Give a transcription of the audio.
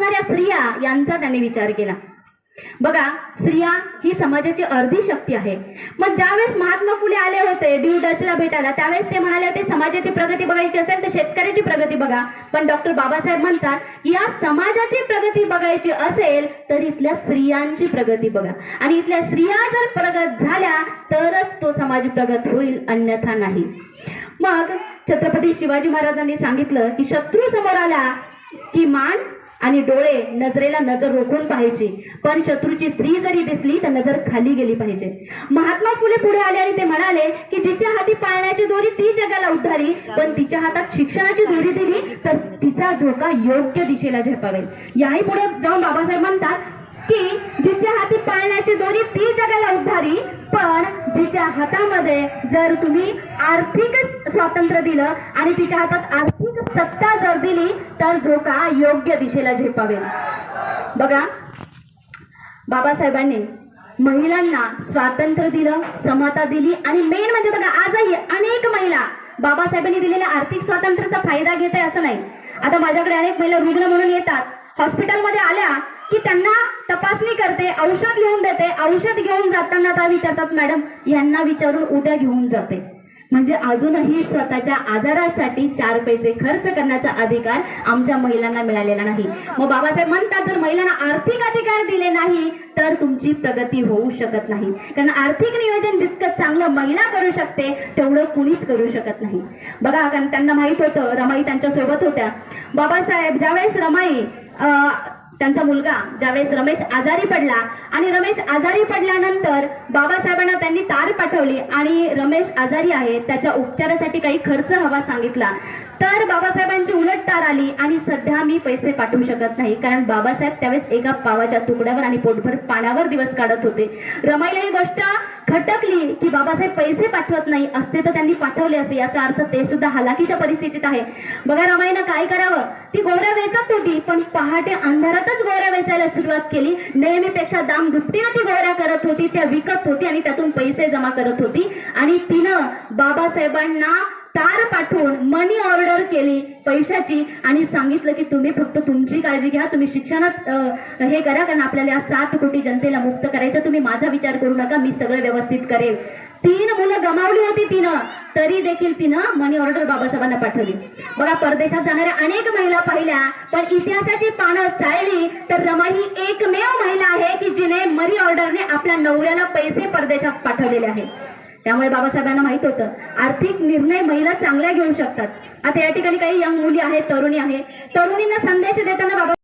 असणाऱ्या स्त्रिया यांचा त्याने विचार केला. बघा स्त्रिया ही समाजाची अर्धी शक्ती आहे. मग ज्यावेळेस महात्मा फुले आले होते ड्यू डचला भेटायला त्यावेळेस ते म्हणाले होते समाजाची प्रगती बघायची असेल तर शेतकऱ्याची प्रगती बघा. पण डॉक्टर बाबासाहेब म्हणतात या समाजाची प्रगती बघायची असेल तर इथल्या स्त्रियांची प्रगती बघा. आणि इथल्या स्त्रिया जर प्रगत झाल्या तरच तो समाज प्रगत होईल अन्यथा नाही. मग छत्रपती शिवाजी महाराजांनी सांगितलं की शत्रू समोर आला की मान आणि डोळे नजरेला नजर रोखून पाहिजे पण शत्रूची स्त्री जरी दिसली तर नजर खाली गेली पाहिजे. महात्मा फुले पुढे आले आणि ते म्हणाले की जिच्या हाती पाळण्याची दोरी ती जगाला उद्धारी पण तिच्या हातात शिक्षणाची दोरी दिली तर तिचा झोका योग्य दिशेला झेपावेल. याही पुढे जाऊन बाबासाहेब म्हणतात की जिच्या हाती पाळण्याची दोरी ती जगाला उद्धारी पण जिच्या हातामध्ये जर तुम्ही आर्थिक स्वातंत्र्य दिलं आणि तिच्या हातात आर्थिक सत्ता जर दिली तर झोका योग्य दिशेला झेपावेल बघा बाबासाहेबांनी महिलांना स्वातंत्र्य दिलं समता दिली आणि मेन म्हणजे बघा आजही अनेक महिला बाबासाहेबांनी दिलेल्या आर्थिक स्वातंत्र्याचा फायदा घेत आहे असं नाही. आता माझ्याकडे अनेक महिला रुग्ण म्हणून येतात. हॉस्पिटलमध्ये आल्या की त्यांना तपासणी करते औषध घेऊन देते. औषध घेऊन जाताना त्या विचारतात मॅडम यांना विचारून उद्या घेऊन जाते. म्हणजे अजूनही स्वतःच्या आजारासाठी चार पैसे खर्च करण्याचा अधिकार आमच्या महिलांना मिळालेला नाही. मग बाबासाहेब म्हणतात जर महिलांना आर्थिक अधिकार दिले नाही तर तुमची प्रगती होऊ शकत नाही. कारण आर्थिक नियोजन जितकं चांगलं महिला करू शकते तेवढं कुणीच करू शकत नाही. बघा कारण त्यांना माहीत होतं रमाई त्यांच्यासोबत होत्या. बाबासाहेब ज्यावेळेस रमाई त्यांचा मुलगा ज्यावेळेस रमेश आजारी पडला आणि रमेश आजारी पडल्यानंतर बाबासाहेबांना त्यांनी तार पाठवली आणि रमेश आजारी आहे त्याच्या उपचारासाठी काही खर्च हवा सांगितला. तर बाबासाहेबांची उलट तार आली आणि सध्या मी पैसे पाठवू शकत नाही कारण बाबासाहेब त्यावेळेस एका पावाच्या तुकड्यावर आणि पोटभर पाण्यावर दिवस काढत होते. रमाईला ही गोष्ट खटकली की बाबासाहेब पैसे पाठवत नाही असते तर त्यांनी पाठवले असते. याचा अर्थ ते सुद्धा हलाखीच्या परिस्थितीत आहे. बघा रमाईनं काय करावं? ती गोऱ्या वेचत होती पण पहाटे अंधारातच गोऱ्या वेचायला सुरुवात केली. नेहमीपेक्षा दाम दुपटीनं ती गोऱ्या करत होती त्या विकत होती आणि त्यातून पैसे जमा करत होती. आणि तिनं बाबासाहेबांना तार पाठवून मनी ऑर्डर केली पैशाची आणि सांगितलं की तुम्ही फक्त तुमची काळजी घ्या तुम्ही शिक्षणात हे करा कारण आपल्याला या सात कोटी जनतेला मुक्त करायचं तुम्ही माझा विचार करू नका मी सगळं व्यवस्थित करेल. तीन मुलं गमावली होती तिनं तरी देखील तिनं मनी ऑर्डर बाबासाहेबांना पाठवली. बघा परदेशात जाणाऱ्या अनेक महिला पाहिल्या पण इतिहासाची पानं चाळली तर रमा ही एकमेव महिला आहे की जिने मनी ऑर्डरने आपल्या नवऱ्याला पैसे परदेशात पाठवलेले आहेत. त्यामुळे बाबासाहेबांना माहीत होतं. आर्थिक निर्णय महिला चांगल्या घेऊ शकतात. आता या ठिकाणी काही यंग मुली आहेत तरुणी आहेत. तरुणींना संदेश देताना बाबा